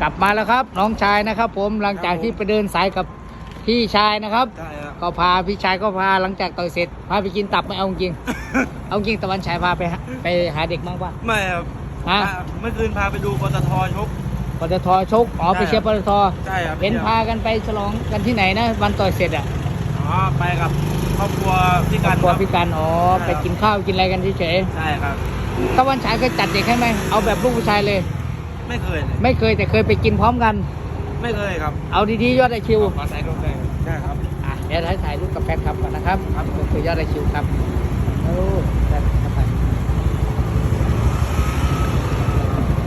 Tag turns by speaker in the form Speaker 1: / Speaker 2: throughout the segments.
Speaker 1: กลับมาแล้วครับ น้องชายนะครับ ผมหลังจากที่ไปเดินสายกับพี่ชายนะครับ
Speaker 2: ใช่ครับ
Speaker 1: ก็พาพี่ชายก็พาหลังจากต่อยเสร็จพาไปกินตับไม่เอาจริง เอาจริงตะวันฉายพาไปหาไปหาเด็กบ้างป่ะ
Speaker 2: ไม่ครับ
Speaker 1: ฮะ
Speaker 2: พาเมื่อคืนพาไปดูปตทชก
Speaker 1: ปตทชกอ๋อไปเชียร์ปตท
Speaker 2: ใช่ครับ
Speaker 1: เห็นพากันไปฉลองกันที่ไหนนะวันต่อยเสร็จอะ
Speaker 2: อ๋อไปกับครอบครัวพี่กัน
Speaker 1: ครัว
Speaker 2: ครับ
Speaker 1: พี่กันอ๋อ
Speaker 2: ใช่ครับ
Speaker 1: ไปกินข้าวกินอะไรกันเฉย
Speaker 2: ใช่ครับ
Speaker 1: ๆตะวันฉายเคยจัดเด็กให้ไหมเอาแบบลูกผู้ชายเลย
Speaker 2: ไม่เคยเลย
Speaker 1: ไม่เคยแต่เคยไปกินพร้อมกัน
Speaker 2: ไม่เคยครับ
Speaker 1: เอาดีๆยอดไอคิว
Speaker 2: มาใส่กาแฟใช่ครับ
Speaker 1: อะเดี๋ยวถ่ายถ่ายรูปกับแฟนคลับก่อนนะครับ
Speaker 2: ครับ
Speaker 1: นี่คือยอดไอคิวครับโอ้ได้ครับไป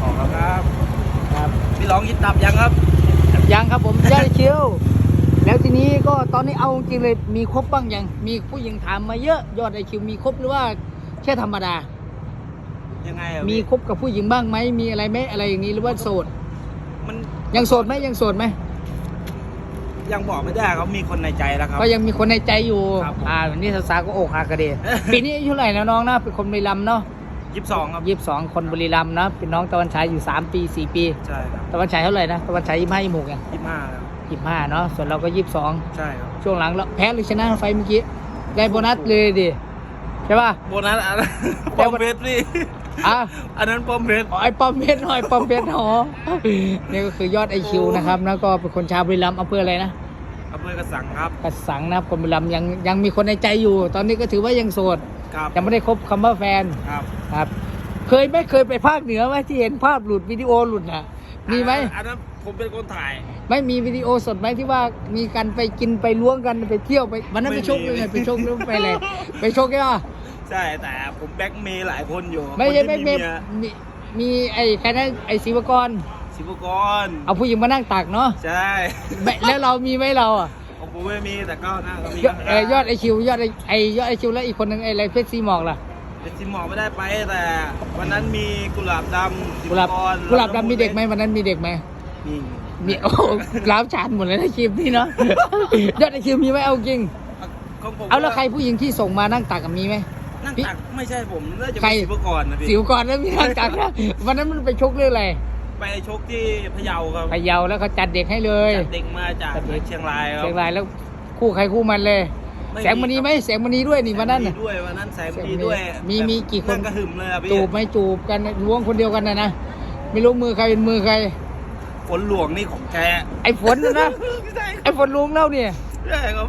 Speaker 2: ขอบคุณครับ
Speaker 1: ครับ
Speaker 2: พี่ร้องยินตับยังครับ
Speaker 1: ยังครับผมยอดไอคิวแล้วทีนี้ก็ตอนนี้เอาจริงๆเลยมีครบบ้างยังมีผู้หญิงถามมาเยอะยอดไอคิวมีครบหรือว่าแค่ธรรมดา
Speaker 2: ยังไงอะ
Speaker 1: มี
Speaker 2: พี่
Speaker 1: คบกับผู้หญิงบ้างไหมมีอะไรไหมอะไรอย่างนี้หรือว่าโสด
Speaker 2: มัน
Speaker 1: ยังโสดไหมยังโสดไหม
Speaker 2: ยังบอกไม่ได้ครับมีคนในใจแล้วครับ
Speaker 1: ก็ยังมีคนในใจอยู่
Speaker 2: ครับผม
Speaker 1: อ่าวันนี้สาวๆก็อกหักกันดี ปีนี้อายุเท่าไหร่แล้วน้องนะเป็นคนบุรีรัมย์เนาะ
Speaker 2: ยี่สิบสองครับ
Speaker 1: ยี่สิบสองคนบุรีรัมย์นะเป็นน้องตะวันฉายอยู่สามปีสี่ปี
Speaker 2: ใช่ครับ
Speaker 1: ตะวันฉายเท่าไหร่นะตะวันฉายยี่ห้ายี่หกไง
Speaker 2: ยี่สิบห้าครับ
Speaker 1: ยี่ห้าเนาะส่วนเราก็ยี่สิบสอง
Speaker 2: ใช่ครับ
Speaker 1: ช่วงหลังเราแพ้หรือชนะไฟเมื่อกี้ได้โบนัสเลยดิใช่ป่ะ
Speaker 2: โบนัสอันนั้น
Speaker 1: แต่
Speaker 2: ปอม
Speaker 1: ว่า
Speaker 2: เพชรพี่
Speaker 1: อะ
Speaker 2: อันนั้นปอมเพชร
Speaker 1: อ๋อไอ้ปอมเพชรหน่อยปอมเพชรหอนี่ก็คือยอดไอคิวนะครับ แล้วก็เป็นคนชาวบุรีรัมย์อำเภออะไรนะ
Speaker 2: อำเภอกระสังครับ
Speaker 1: กระสังนะครับคนบุรีรัมย์ยังยังมีคนในใจอยู่ ตอนนี้ก็ถือว่ายังโสด
Speaker 2: ครับ
Speaker 1: ยังไม่ได้คบคำว่าแฟน
Speaker 2: ครับ
Speaker 1: ครับ เคยไหมเคยไปภาคเหนือไหมที่เห็นภาพหลุดวิดีโอหลุดน่ะมีไหม
Speaker 2: อันนั้นผมเป็นคนถ่าย
Speaker 1: ไม่มีวิดีโอสดไหมที่ว่ามีการไปกินไปล้วงกันไปเที่ยวไปวันนั้นไป
Speaker 2: ไม่มี
Speaker 1: ชกเลยไงไปชกหรือไปอะไรไปชกใช่ปะ
Speaker 2: ใช่แต่ผมแบ็กเมย์หลายคนอยู่
Speaker 1: ไม่ใช่
Speaker 2: คน
Speaker 1: ไม่
Speaker 2: ที่
Speaker 1: มี
Speaker 2: เย
Speaker 1: มีมีไอ้ใครนะไอ้ศิวกร
Speaker 2: ศิวกร
Speaker 1: เอาผู้หญิงมานั่งตักเนาะ
Speaker 2: ใช่
Speaker 1: ไม่แล้วเรามีไหมเราอะ
Speaker 2: ของผมไม่มีแต่ก็น่าจะมี
Speaker 1: ยอดเอ่อยอดไอคิวยอดไอไอยอดไอคิวแล้วอีกคนหนึ่งไออะไรเพชรซีหมอกล่ะ
Speaker 2: เป็นซิมหมอไม่ได้ไปแต่วันนั้นมีกุหลาบดำศิ
Speaker 1: กุหลาบ
Speaker 2: วร
Speaker 1: กุหลาบดำมีเด็กไหมวันนั้นมีเด็กไหม
Speaker 2: มี
Speaker 1: มีโอ้ล้าวฉานหมดเลยนะคลิปนี่เนาะยอดไอคิวมีไหมเอาจริง
Speaker 2: ของผม
Speaker 1: เอาแล้วใครผู้หญิงที่ส่งมานั่งตักกับมีไหม
Speaker 2: นั่ง
Speaker 1: พี่
Speaker 2: ตักไม่ใช่ผมน่าจะ
Speaker 1: ใคร
Speaker 2: เป็นศิวกรนะพี่
Speaker 1: สิวก่อนแล้วมีนั่งตักนะวันนั้นมันไปชกเรื่องอะไร
Speaker 2: ไปชกที่พะเยาครับ
Speaker 1: พะเยาแล้วเขาจัดเด็กให้เลย
Speaker 2: จัดเด็กมาจาก
Speaker 1: จัดเด็ก
Speaker 2: เชียงรายครับ
Speaker 1: เชียงรายแล้วคู่ใครคู่มันเลย
Speaker 2: ไม่
Speaker 1: แสงมณีไหมแสงมณีด้วยนี่วันนั้น
Speaker 2: แส
Speaker 1: น่ะ
Speaker 2: งด้วยวันนั้นแสง
Speaker 1: แสง
Speaker 2: ดีด้วย
Speaker 1: มีมีกี่คน
Speaker 2: งกระหึ่มเลยอะพี่
Speaker 1: จูบไหมจูบกันล้วงคนเดียวกันนะนะไม่รู้มือใครเป็นมือใคร
Speaker 2: ฝนหลวงนี่ของแท้
Speaker 1: ไอ้ฝนนะนะ
Speaker 2: ใช่
Speaker 1: ไอ้ฝนลุงเล่าเนี่ย
Speaker 2: ใช่ครับ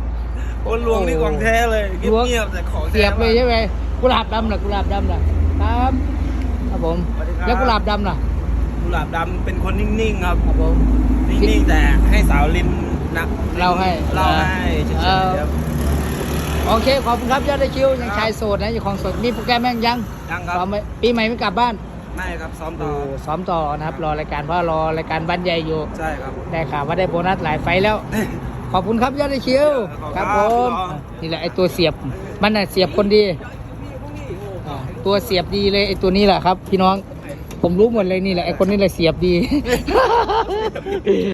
Speaker 2: ฝนหลวงนี่ของแท้เลย
Speaker 1: หลวง
Speaker 2: เงียบๆแต่ของแท้
Speaker 1: เสียบเลยใช่ไหมกุหลาบดำล่ะกุหลาบดำล่ะครับครับผม
Speaker 2: สวัสดีครับ
Speaker 1: แล้วกุหลาบดำล่ะ
Speaker 2: กุหลาบดำเป็นคนนิ่งๆครับ
Speaker 1: ครับผม
Speaker 2: นิ่งๆแต่ให้สาวลิมนะ
Speaker 1: เล่าให้
Speaker 2: เล่าให้เฉย
Speaker 1: เออ
Speaker 2: ๆครับ
Speaker 1: โอเคขอบคุณครับยอดได้คิวยังชายโสดนะอยู่ของโสดมีโปรแกรมแม่งยัง
Speaker 2: ยังครับ
Speaker 1: ซ้อมไหมปีใหม่ไม่กลับบ้าน
Speaker 2: ไม่ครับซ้อม
Speaker 1: โอ้
Speaker 2: ต่อ
Speaker 1: ซ้อมต่อนะครับรอรายการเพราะรอรายการบ้านใหญ่อยู่
Speaker 2: ใช่ครับ
Speaker 1: ได้ข่าวว่าได้โบนัสหลายไฟล์แล้ว ขอบคุณครับยอดไอคิวครับผมนี่แหละไอตัวเสียบมันน่ะเสียบคนดีตัวเสียบดีเลยไอตัวนี้แหละครับ พี่น้องผมรู้หมดเลยนี่แหละไอคนนี้แหละเสียบดี